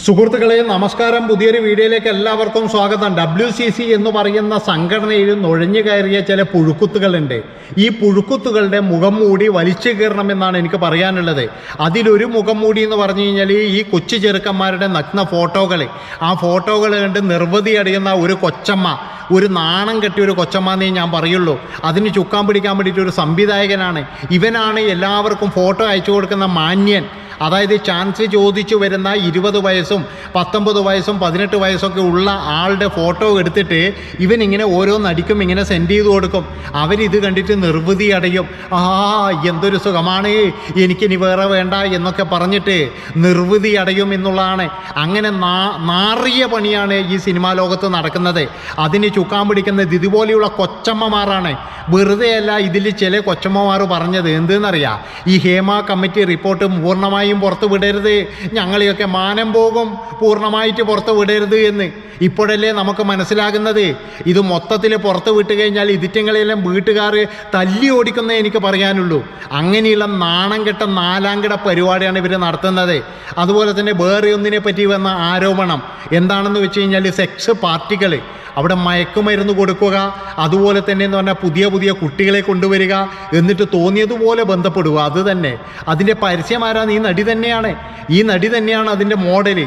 സുഹൃത്തുക്കളെ നമസ്കാരം. പുതിയൊരു വീഡിയോയിലേക്ക് എല്ലാവർക്കും സ്വാഗതം. ഡബ്ല്യു സി സി എന്ന് പറയുന്ന സംഘടനയിൽ നുഴഞ്ഞു കയറിയ ചില പുഴുക്കുത്തുകളുണ്ട്. ഈ പുഴുക്കുത്തുകളുടെ മുഖം മൂടി വലിച്ചു കീറണമെന്നാണ് എനിക്ക് പറയാനുള്ളത്. അതിലൊരു മുഖം മൂടി എന്ന് പറഞ്ഞു കഴിഞ്ഞാൽ ഈ കൊച്ചു ചെറുക്കന്മാരുടെ നഗ്ന ഫോട്ടോകൾ ആ ഫോട്ടോകൾ കണ്ട് നിർവൃതി അടിയുന്ന ഒരു കൊച്ചമ്മ ഒരു നാണം കെട്ടിയ ഒരു കൊച്ചമ്മന്നേ ഞാൻ പറയുള്ളൂ. അതിന് ചുക്കാൻ പിടിക്കാൻ വേണ്ടിയിട്ട് ഒരു സംവിധായകനാണ്. ഇവനാണ് എല്ലാവർക്കും ഫോട്ടോ അയച്ചു കൊടുക്കുന്ന മാന്യൻ. അതായത് ചാൻസ് ചോദിച്ചു വരുന്ന ഇരുപത് വയസ്സും പത്തൊമ്പത് വയസ്സും പതിനെട്ട് വയസ്സൊക്കെ ഉള്ള ആളുടെ ഫോട്ടോ എടുത്തിട്ട് ഇവൻ ഇങ്ങനെ ഓരോന്നടിക്കും ഇങ്ങനെ സെൻഡ് ചെയ്ത് കൊടുക്കും. അവരിത് കണ്ടിട്ട് നിർവൃതി അടയും. ആ എന്തൊരു സുഖമാണ്. എനിക്കിനി വേറെ വേണ്ട എന്നൊക്കെ പറഞ്ഞിട്ട് നിർവൃതി അടയും എന്നുള്ളതാണ്. അങ്ങനെ നാ നാറിയ പണിയാണ് ഈ സിനിമാ ലോകത്ത് നടക്കുന്നത്. അതിന് ചുക്കാൻ പിടിക്കുന്നത് ഇതുപോലെയുള്ള കൊച്ചമ്മമാരാണ്. വെറുതെയല്ല ഇതിൽ ചില കൊച്ചമ്മമാർ പറഞ്ഞത്. എന്തെന്നറിയാം? ഈ ഹേമ കമ്മിറ്റി റിപ്പോർട്ട് പൂർണമായും പുറത്തുവിടരുത്. ഞങ്ങളെയൊക്കെ മാനം പോകും. പൂർണമായിട്ട് പുറത്ത് വിടരുത് എന്ന് ഇപ്പോഴല്ലേ നമുക്ക് മനസ്സിലാകുന്നത്? ഇത് മൊത്തത്തിൽ പുറത്ത് വിട്ട് കഴിഞ്ഞാൽ ഇതിറ്റങ്ങളെല്ലാം വീട്ടുകാർ തല്ലി ഓടിക്കുന്നേ എനിക്ക് പറയാനുള്ളൂ. അങ്ങനെയുള്ള നാണം കെട്ട നാലാംകിട പരിപാടിയാണ് ഇവർ നടത്തുന്നത്. അതുപോലെ തന്നെ വേറെ ഒന്നിനെ പറ്റി വന്ന ആരോപണം. എന്താണെന്ന് വെച്ച് കഴിഞ്ഞാൽ സെക്സ് പാർട്ടികൾ അവിടെ മയക്കുമരുന്ന് കൊടുക്കുക അതുപോലെ തന്നെ എന്ന് പറഞ്ഞാൽ പുതിയ പുതിയ കുട്ടികളെ കൊണ്ടുവരിക എന്നിട്ട് തോന്നിയതുപോലെ ബന്ധപ്പെടുക അത് തന്നെ. അതിന്റെ പരസ്യമാരാ ഈ നടി തന്നെയാണ്. ഈ നടി തന്നെയാണ് അതിന്റെ മോഡൽ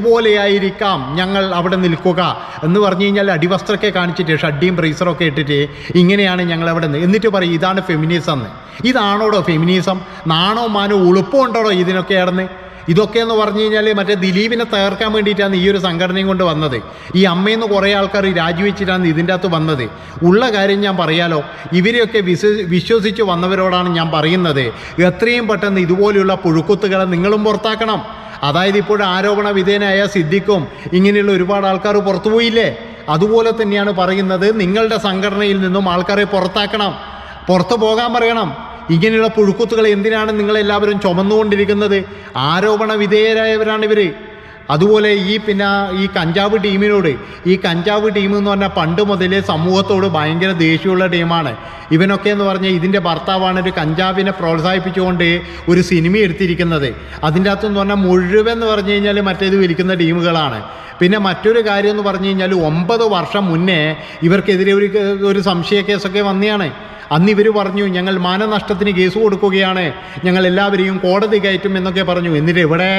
ഇതുപോലെയായിരിക്കാം ഞങ്ങൾ അവിടെ നിൽക്കുക എന്ന് പറഞ്ഞു കഴിഞ്ഞാൽ അടിവസ്ത്രമൊക്കെ കാണിച്ചിട്ട് ഷഡ്ഡിയും ബ്രീസറൊക്കെ ഇട്ടിട്ട് ഇങ്ങനെയാണ് ഞങ്ങൾ അവിടെ നിന്ന് എന്നിട്ട് പറയും ഇതാണ് ഫെമിനിസം എന്ന് ഇതാണോടോ ഫെമിനിസം നാണോ മാനോ ഉളുപ്പമുണ്ടോടോ ഇതിനൊക്കെ ആണെന്ന് ഇതൊക്കെ എന്ന് പറഞ്ഞു കഴിഞ്ഞാൽ മറ്റേ ദിലീപിനെ തകർക്കാൻ വേണ്ടിയിട്ടാണ് ഈ ഒരു സംഘടനയും കൊണ്ട് വന്നത്. ഈ അമ്മയെന്ന് കുറേ ആൾക്കാർ രാജിവെച്ചിട്ടാണ് ഇതിന്റെ അകത്ത് വന്നത്. ഉള്ള കാര്യം ഞാൻ പറയാലോ ഇവരെയൊക്കെ വിശ്വ വിശ്വസിച്ച് വന്നവരോടാണ് ഞാൻ പറയുന്നത്. എത്രയും പെട്ടെന്ന് ഇതുപോലെയുള്ള പുഴുക്കുത്തുകളെ നിങ്ങളും പുറത്താക്കണം. അതായത് ഇപ്പോൾ ആരോപണ വിധേയനായ സിദ്ദിഖും ഇങ്ങനെയുള്ള ഒരുപാട് ആൾക്കാർ പുറത്തുപോയില്ലേ അതുപോലെ തന്നെയാണ് പറയുന്നത് നിങ്ങളുടെ സംഘടനയിൽ നിന്നും ആൾക്കാരെ പുറത്താക്കണം പുറത്തു പോകാൻ പറയണം. ഇങ്ങനെയുള്ള പുഴുക്കുത്തുകൾ എന്തിനാണ് നിങ്ങളെല്ലാവരും ചുമന്നുകൊണ്ടിരിക്കുന്നത്? ആരോപണ വിധേയരായവരാണ് ഇവർ അതുപോലെ ഈ പിന്നെ ഈ കഞ്ചാവ് ടീമിനോട് ഈ കഞ്ചാവ് ടീം എന്ന് പറഞ്ഞാൽ പണ്ട് മുതലേ സമൂഹത്തോട് ഭയങ്കര ദേഷ്യമുള്ള ടീമാണ്. ഇവനൊക്കെ എന്ന് പറഞ്ഞാൽ ഇതിന്റെ ഭർത്താവാണ് ഒരു കഞ്ചാവിനെ പ്രോത്സാഹിപ്പിച്ചുകൊണ്ട് ഒരു സിനിമ എടുത്തിരിക്കുന്നത്. അതിന്റെ അകത്തെന്ന് പറഞ്ഞാൽ മുഴുവൻ എന്ന് പറഞ്ഞു കഴിഞ്ഞാൽ മറ്റേത് വിൽക്കുന്ന ടീമുകളാണ്. പിന്നെ മറ്റൊരു കാര്യം എന്ന് പറഞ്ഞു കഴിഞ്ഞാൽ ഒമ്പത് വർഷം മുന്നേ ഇവർക്കെതിരെ ഒരു ഒരു സംശയ കേസൊക്കെ വന്നെയാണ് അന്ന് ഇവർ പറഞ്ഞു ഞങ്ങൾ മാനനഷ്ടത്തിന് കേസ് കൊടുക്കുകയാണ്. ഞങ്ങൾ എല്ലാവരെയും കോടതി കയറ്റും എന്നൊക്കെ പറഞ്ഞു. എന്നിട്ട് ഇവിടെ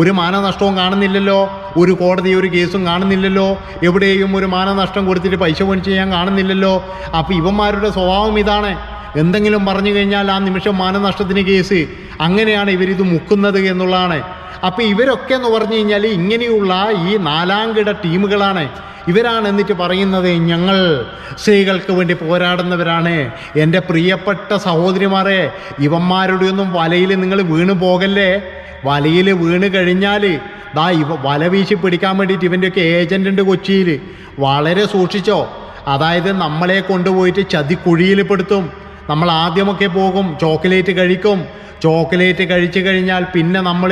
ഒരു മാനനഷ്ടവും കാണുന്നില്ലല്ലോ. ഒരു കോടതി ഒരു കേസും കാണുന്നില്ലല്ലോ. എവിടെയും ഒരു മാനനഷ്ടം കൊടുത്തിട്ട് പൈസ മേടിച്ച് ചെയ്യാൻ കാണുന്നില്ലല്ലോ. അപ്പോൾ ഇവന്മാരുടെ സ്വഭാവം ഇതാണ്. എന്തെങ്കിലും പറഞ്ഞു കഴിഞ്ഞാൽ ആ നിമിഷം മാനനഷ്ടത്തിന് കേസ്. അങ്ങനെയാണ് ഇവരിത് മുക്കുന്നത് എന്നുള്ളതാണ്. അപ്പോൾ ഇവരൊക്കെ എന്ന് പറഞ്ഞു കഴിഞ്ഞാൽ ഇങ്ങനെയുള്ള ഈ നാലാംകിട ടീമുകളാണ്. ഇവരാണ് എന്നിട്ട് പറയുന്നത് ഞങ്ങൾ സ്ത്രീകൾക്ക് വേണ്ടി പോരാടുന്നവരാണ്. എന്റെ പ്രിയപ്പെട്ട സഹോദരിമാരെ ഇവന്മാരുടെ ഒന്നും വലയിൽ നിങ്ങൾ വീണു പോകല്ലേ? വലയിൽ വീണ് കഴിഞ്ഞാൽ ദാ ഇവ വല വീശി പിടിക്കാൻ വേണ്ടിയിട്ട് ഇവന്റെയൊക്കെ ഏജന്റ് ഉണ്ട് കൊച്ചിയിൽ. വളരെ സൂക്ഷിച്ചോ. അതായത് നമ്മളെ കൊണ്ടുപോയിട്ട് ചതിക്കുഴിയിൽ പെടുത്തും. നമ്മൾ ആദ്യമൊക്കെ പോകും ചോക്ലേറ്റ് കഴിക്കും. ചോക്ലേറ്റ് കഴിച്ചു കഴിഞ്ഞാൽ പിന്നെ നമ്മൾ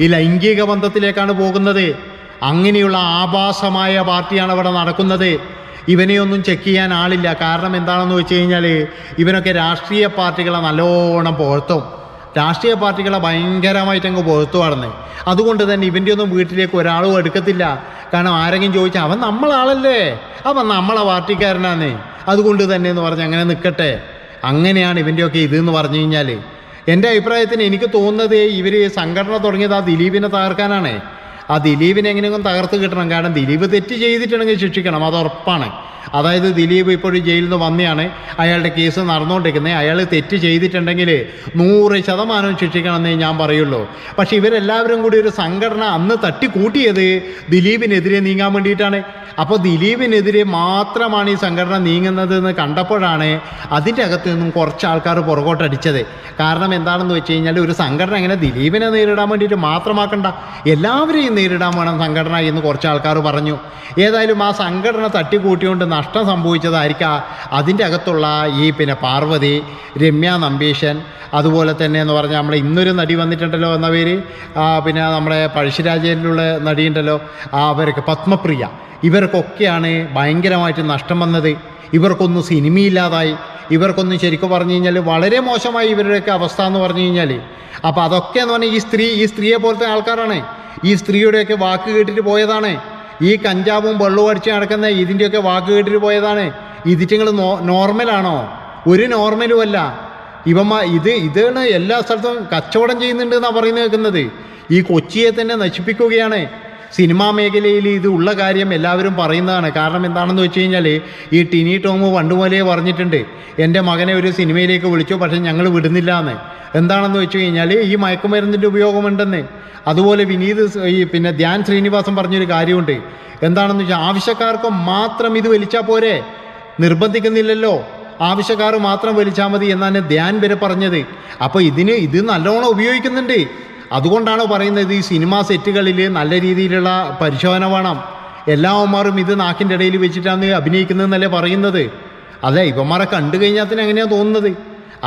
ഈ ലൈംഗിക ബന്ധത്തിലേക്കാണ് പോകുന്നത്. അങ്ങനെയുള്ള ആഭാസമായ പാർട്ടിയാണ് അവിടെ നടക്കുന്നത്. ഇവനെയൊന്നും ചെക്ക് ചെയ്യാൻ ആളില്ല. കാരണം എന്താണെന്ന് വെച്ച് കഴിഞ്ഞാൽ ഇവനൊക്കെ രാഷ്ട്രീയ പാർട്ടികളെ നല്ലോണം പുകഴ്ത്തും രാഷ്ട്രീയ പാർട്ടികളെ ഭയങ്കരമായിട്ട് അങ്ങ് പുകഴ്ത്തുവാണെന്ന് അതുകൊണ്ട് തന്നെ ഇവന്റെ ഒന്നും വീട്ടിലേക്ക് ഒരാളും എടുക്കത്തില്ല. കാരണം ആരെങ്കിലും ചോദിച്ചാൽ അവൻ നമ്മളാളല്ലേ? അവൻ നമ്മളെ പാർട്ടിക്കാരനാണ് അതുകൊണ്ട് തന്നെ എന്ന് പറഞ്ഞ് അങ്ങനെ നിൽക്കട്ടെ അങ്ങനെയാണ് ഇവന്റെയൊക്കെ ഇതെന്ന് പറഞ്ഞു കഴിഞ്ഞാൽ എന്റെ അഭിപ്രായത്തിന് എനിക്ക് തോന്നുന്നത് ഇവർ സംഘടന തുടങ്ങിയത് ആ ദിലീപിനെ തകർക്കാനാണ്. ആ ദിലീപിനെ എങ്ങനെയെങ്കിലും തകർത്ത് കിട്ടണം. കാരണം ദിലീപ് തെറ്റ് ചെയ്തിട്ടുണ്ടെങ്കിൽ ശിക്ഷിക്കണം. അത് ഉറപ്പാണ്. അതായത് ദിലീപ് ഇപ്പോഴും ജയിലിൽ നിന്ന് വന്നെയാണ്. അയാളുടെ കേസ് നടന്നുകൊണ്ടിരിക്കുന്നത്. അയാൾ തെറ്റ് ചെയ്തിട്ടുണ്ടെങ്കിൽ നൂറ് ശതമാനവും ശിക്ഷിക്കണമെന്നേ ഞാൻ പറയുള്ളൂ. പക്ഷേ ഇവരെല്ലാവരും കൂടി ഒരു സംഘടന അന്ന് തട്ടിക്കൂട്ടിയത് ദിലീപിനെതിരെ നീങ്ങാൻ വേണ്ടിയിട്ടാണ്. അപ്പോൾ ദിലീപിനെതിരെ മാത്രമാണ് ഈ സംഘടന നീങ്ങുന്നത് എന്ന് കണ്ടപ്പോഴാണ് അതിന്റെ അകത്ത് നിന്നും കുറച്ച് ആൾക്കാർ പുറകോട്ടടിച്ചത് കാരണം എന്താണെന്ന് വെച്ച് കഴിഞ്ഞാൽ ഒരു സംഘടന എങ്ങനെ ദിലീപിനെ നേരിടാൻ വേണ്ടിയിട്ട് മാത്രമാക്കണ്ട. എല്ലാവരെയും നേരിടാൻ വേണം സംഘടന എന്ന് കുറച്ച് ആൾക്കാർ പറഞ്ഞു. ഏതായാലും ആ സംഘടന തട്ടിക്കൂട്ടിക്കൊണ്ട് നഷ്ടം സംഭവിച്ചതായിരിക്കാം അതിന്റെ അകത്തുള്ള ഈ പിന്നെ പാർവതി രമ്യ നമ്പീശൻ അതുപോലെ തന്നെ എന്ന് പറഞ്ഞാൽ നമ്മൾ ഇന്നൊരു നടി വന്നിട്ടുണ്ടല്ലോ എന്ന പേര്. പിന്നെ നമ്മുടെ പഴശ്ശിരാജേന്റെ നടിയുണ്ടല്ലോ. അവർക്ക് പത്മപ്രിയ. ഇവർക്കൊക്കെയാണ് ഭയങ്കരമായിട്ട് നഷ്ടം വന്നത്. ഇവർക്കൊന്നും സിനിമയില്ലാതായി. ഇവർക്കൊന്നും ശരിക്കും പറഞ്ഞു കഴിഞ്ഞാൽ വളരെ മോശമായി ഇവരുടെയൊക്കെ അവസ്ഥ എന്ന് പറഞ്ഞു കഴിഞ്ഞാൽ. അപ്പോൾ അതൊക്കെ എന്ന് പറഞ്ഞാൽ ഈ സ്ത്രീ ഈ സ്ത്രീയെ പോലത്തെ ആൾക്കാരാണ്. ഈ സ്ത്രീയുടെയൊക്കെ വാക്ക് കേട്ടിട്ട് പോയതാണ്. ഈ കഞ്ചാവും വെള്ളവും അടിച്ച് നടക്കുന്ന ഇതിന്റെയൊക്കെ വാക്ക് കേട്ടിട്ട് പോയതാണ്. ഇതിറ്റങ്ങൾ നോ നോർമലാണോ ഒരു നോർമലും അല്ല. ഇവന്മാ ഇത് ഇതാണ് എല്ലാ സ്ഥലത്തും കച്ചവടം ചെയ്യുന്നുണ്ട് എന്നാണ് പറയുന്നത് കേൾക്കുന്നത്. ഈ കൊച്ചിയെ തന്നെ നശിപ്പിക്കുകയാണ്. സിനിമാ മേഖലയിൽ ഇത് ഉള്ള കാര്യം എല്ലാവരും പറയുന്നതാണ്. കാരണം എന്താണെന്ന് വെച്ച് കഴിഞ്ഞാൽ ഈ ടിനി ടോമ് പണ്ടുപോലെ പറഞ്ഞിട്ടുണ്ട്. എന്റെ മകനെ ഒരു സിനിമയിലേക്ക് വിളിച്ചു പക്ഷേ ഞങ്ങൾ വിടുന്നില്ല എന്ന് എന്താണെന്ന് വെച്ച് കഴിഞ്ഞാൽ ഈ മയക്കുമരുന്നിന്റെ ഉപയോഗമുണ്ടെന്ന്. അതുപോലെ വിനീത് ഈ പിന്നെ ധ്യാൻ ശ്രീനിവാസൻ പറഞ്ഞൊരു കാര്യമുണ്ട്. എന്താണെന്ന് വെച്ചാൽ ആവശ്യക്കാർക്ക് മാത്രം ഇത് വലിച്ചാൽ പോരെ? നിർബന്ധിക്കുന്നില്ലല്ലോ. ആവശ്യക്കാർ മാത്രം വലിച്ചാൽ മതി എന്നാണ് ധ്യാൻ വരെ പറഞ്ഞത്. അപ്പോൾ ഇതിന് ഇത് നല്ലോണം ഉപയോഗിക്കുന്നുണ്ട്. അതുകൊണ്ടാണ് പറയുന്നത് ഈ സിനിമാ സെറ്റുകളിൽ നല്ല രീതിയിലുള്ള പരിശോധന വേണം. എല്ലാ എല്ലാവന്മാരും ഇത് നാക്കിന്റെ ഇടയിൽ വെച്ചിട്ടാണ് അഭിനയിക്കുന്നതെന്നല്ലേ പറയുന്നത്. അതെ ഇവന്മാരെ കണ്ടു കഴിഞ്ഞാൽ തന്നെ എങ്ങനെയാണ് തോന്നുന്നത്?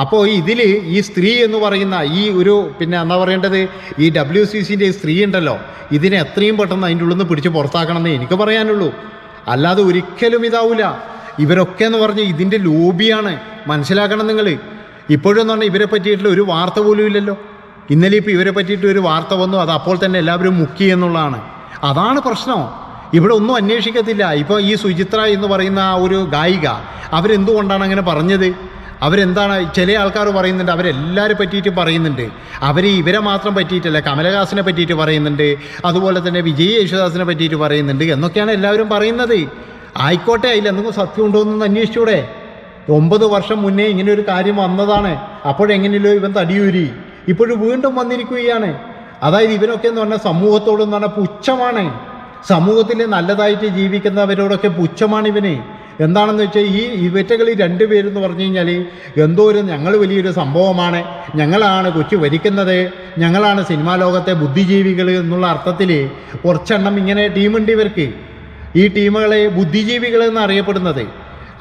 അപ്പോൾ ഇതിൽ ഈ സ്ത്രീ എന്ന് പറയുന്ന ഈ ഒരു പിന്നെ എന്താ പറയേണ്ടത്? ഈ ഡബ്ല്യു സി സിന്റെ സ്ത്രീ ഉണ്ടല്ലോ. ഇതിനെ എത്രയും പെട്ടെന്ന് അതിന്റെ ഉള്ളിൽ നിന്ന് പിടിച്ച് പുറത്താക്കണം എന്നേ എനിക്ക് പറയാനുള്ളൂ. അല്ലാതെ ഒരിക്കലും ഇതാവില്ല ഇവരൊക്കെ എന്ന് പറഞ്ഞ് ഇതിന്റെ ലോബിയാണ്. മനസ്സിലാക്കണം നിങ്ങൾ ഇപ്പോഴും എന്ന് പറഞ്ഞാൽ ഇവരെ പറ്റിയിട്ടുള്ള ഒരു വാർത്ത പോലും ഇല്ലല്ലോ. ഇന്നലെ ഇപ്പോൾ ഇവരെ പറ്റിയിട്ട് ഒരു വാർത്ത വന്നു. അത് അപ്പോൾ തന്നെ എല്ലാവരും മുക്കി എന്നുള്ളതാണ്. അതാണ് പ്രശ്നം. ഇവിടെ ഒന്നും അന്വേഷിക്കത്തില്ല. ഇപ്പോൾ ഈ സുചിത്ര എന്ന് പറയുന്ന ആ ഒരു ഗായിക അവരെന്തുകൊണ്ടാണ് അങ്ങനെ പറഞ്ഞത്? അവരെന്താണ് ചില ആൾക്കാർ പറയുന്നുണ്ട് അവരെല്ലാവരെ പറ്റിയിട്ട് പറയുന്നുണ്ട്. അവർ ഇവരെ മാത്രം പറ്റിയിട്ടല്ല കമലഹാസനെ പറ്റിയിട്ട് പറയുന്നുണ്ട് അതുപോലെ തന്നെ വിജയ് യേശുദാസിനെ പറ്റിയിട്ട് പറയുന്നുണ്ട് എന്നൊക്കെയാണ് എല്ലാവരും പറയുന്നത്. ആയിക്കോട്ടെ അതിൽ എന്തെങ്കിലും സത്യം ഉണ്ടോ എന്നൊന്ന് അന്വേഷിച്ചൂടെ. ഒമ്പത് വർഷം മുന്നേ ഇങ്ങനെ ഒരു കാര്യം വന്നതാണ്. അപ്പോഴെങ്ങനെയല്ലോ ഇവൻ തടിയൂരി. ഇപ്പോഴും വീണ്ടും വന്നിരിക്കുകയാണ്. അതായത് ഇവനൊക്കെ എന്ന് പറഞ്ഞാൽ സമൂഹത്തോടെന്ന് പറഞ്ഞാൽ പുച്ഛമാണ്. സമൂഹത്തിൽ നല്ലതായിട്ട് ജീവിക്കുന്നവരോടൊക്കെ പുച്ഛമാണ് ഇവന്. എന്താണെന്ന് വെച്ചാൽ ഈ ഇവറ്റകൾ രണ്ടുപേരെന്ന് പറഞ്ഞു കഴിഞ്ഞാൽ എന്തോ ഒരു ഞങ്ങൾ വലിയൊരു സംഭവമാണ്. ഞങ്ങളാണ് കൊച്ചു ഭരിക്കുന്നത് ഞങ്ങളാണ് സിനിമാ ലോകത്തെ ബുദ്ധിജീവികൾ എന്നുള്ള അർത്ഥത്തിൽ കുറച്ചെണ്ണം ഇങ്ങനെ ടീമുണ്ട് ഇവർക്ക്. ഈ ടീമുകളെ ബുദ്ധിജീവികൾ എന്ന് അറിയപ്പെടുന്നത്.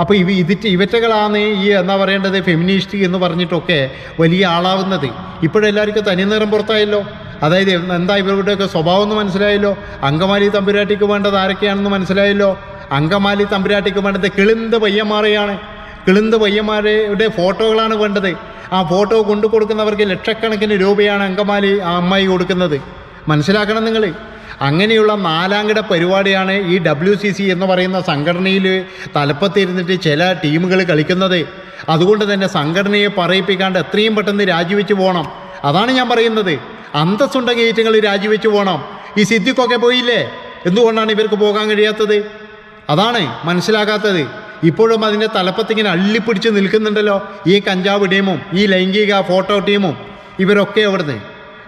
അപ്പോൾ ഇവ ഇതിറ്റ് ഇവറ്റകളാണ് ഈ എന്താ പറയേണ്ടത് ഫെമിനിസ്റ്റ് എന്ന് പറഞ്ഞിട്ടൊക്കെ വലിയ ആളാവുന്നത്. ഇപ്പോഴെല്ലാവർക്കും തനി നിറം പുറത്തായല്ലോ. അതായത് എന്താ ഇവരുടെയൊക്കെ സ്വഭാവം എന്ന് മനസ്സിലായല്ലോ? അങ്കമാലി തമ്പുരാട്ടിക്ക് വേണ്ടത് ആരൊക്കെയാണെന്ന് മനസ്സിലായല്ലോ? അങ്കമാലി തമ്പുരാട്ടിക്ക് വേണ്ടത് കിളിന്ത് പയ്യന്മാരെയാണ്. കിളിന്ത് പയ്യന്മാരുടെ ഫോട്ടോകളാണ് വേണ്ടത്. ആ ഫോട്ടോ കൊണ്ടു കൊടുക്കുന്നവർക്ക് ലക്ഷക്കണക്കിന് രൂപയാണ് അങ്കമാലി ആ അമ്മായി കൊടുക്കുന്നത്. മനസ്സിലാക്കണം നിങ്ങൾ അങ്ങനെയുള്ള നാലാംകിട പരിപാടിയാണ് ഈ ഡബ്ല്യു സി സി എന്ന് പറയുന്ന സംഘടനയിൽ തലപ്പത്തിരുന്നിട്ട് ചില ടീമുകൾ കളിക്കുന്നത്. അതുകൊണ്ട് തന്നെ സംഘടനയെ പറയിപ്പിക്കാണ്ട് എത്രയും പെട്ടെന്ന് രാജിവെച്ച് പോകണം അതാണ് ഞാൻ പറയുന്നത്. അന്തസ്സുണ്ടെങ്കിൽ ഏറ്റങ്ങൾ രാജിവെച്ച് പോകണം ഈ സിദ്ധിക്കൊക്കെ പോയില്ലേ? എന്തുകൊണ്ടാണ് ഇവർക്ക് പോകാൻ കഴിയാത്തത്? അതാണ് മനസ്സിലാകാത്തത്. ഇപ്പോഴും അതിന്റെ തലപ്പത്തിങ്ങനെ അള്ളിപ്പിടിച്ച് നിൽക്കുന്നുണ്ടല്ലോ. ഈ കഞ്ചാവ് ടീമും ഈ ലൈംഗിക ഫോട്ടോ ടീമും ഇവരൊക്കെ അവിടുന്ന്.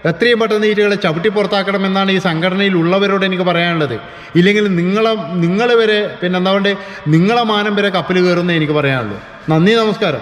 എത്രയും പെട്ടെന്ന് ഈറ്റുകളെ ചവിട്ടി പുറത്താക്കണമെന്നാണ് ഈ സംഘടനയിൽ ഉള്ളവരോട് എനിക്ക് പറയാനുള്ളത്. ഇല്ലെങ്കിൽ നിങ്ങളെ നിങ്ങൾ വരെ പിന്നെ എന്താ പറയുക നിങ്ങളെ മാനം വരെ കപ്പൽ കയറുന്നേ എനിക്ക് പറയാനുള്ളൂ. നന്ദി നമസ്കാരം.